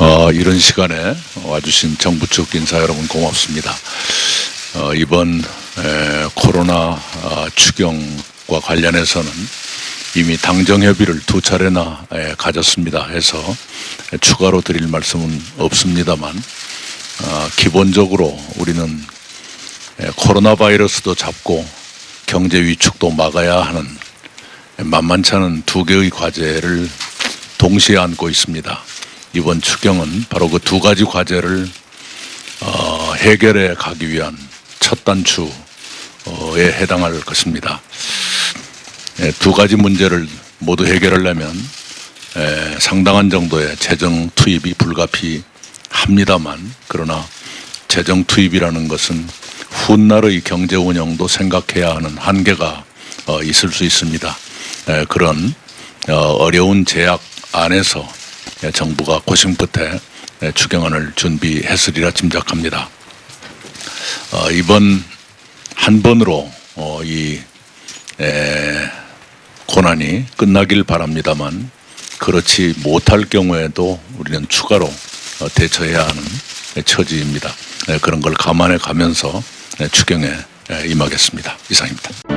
어, 이런 시간에 와주신 정부 측 인사 여러분 고맙습니다. 어, 이번 에, 코로나 어, 추경과 관련해서는 이미 당정 협의를 두 차례나 에, 가졌습니다. 해서 추가로 드릴 말씀은 없습니다만 어, 기본적으로 우리는 에, 코로나 바이러스도 잡고 경제 위축도 막아야 하는 만만치 않은 두 개의 과제를 동시에 안고 있습니다. 이번 추경은 바로 그 두 가지 과제를 어, 해결해 가기 위한 첫 단추에 해당할 것입니다. 예, 두 가지 문제를 모두 해결하려면 에, 상당한 정도의 재정 투입이 불가피합니다만 그러나 재정 투입이라는 것은 훗날의 경제 운영도 생각해야 하는 한계가 어, 있을 수 있습니다. 에, 그런 어, 어려운 제약 안에서 예, 정부가 고심 끝에 예, 추경안을 준비했으리라 짐작합니다. 어, 이번 한 번으로 어, 이 에, 고난이 끝나길 바랍니다만 그렇지 못할 경우에도 우리는 추가로 어, 대처해야 하는 처지입니다. 예, 그런 걸 감안해 가면서 예, 추경에 예, 임하겠습니다. 이상입니다.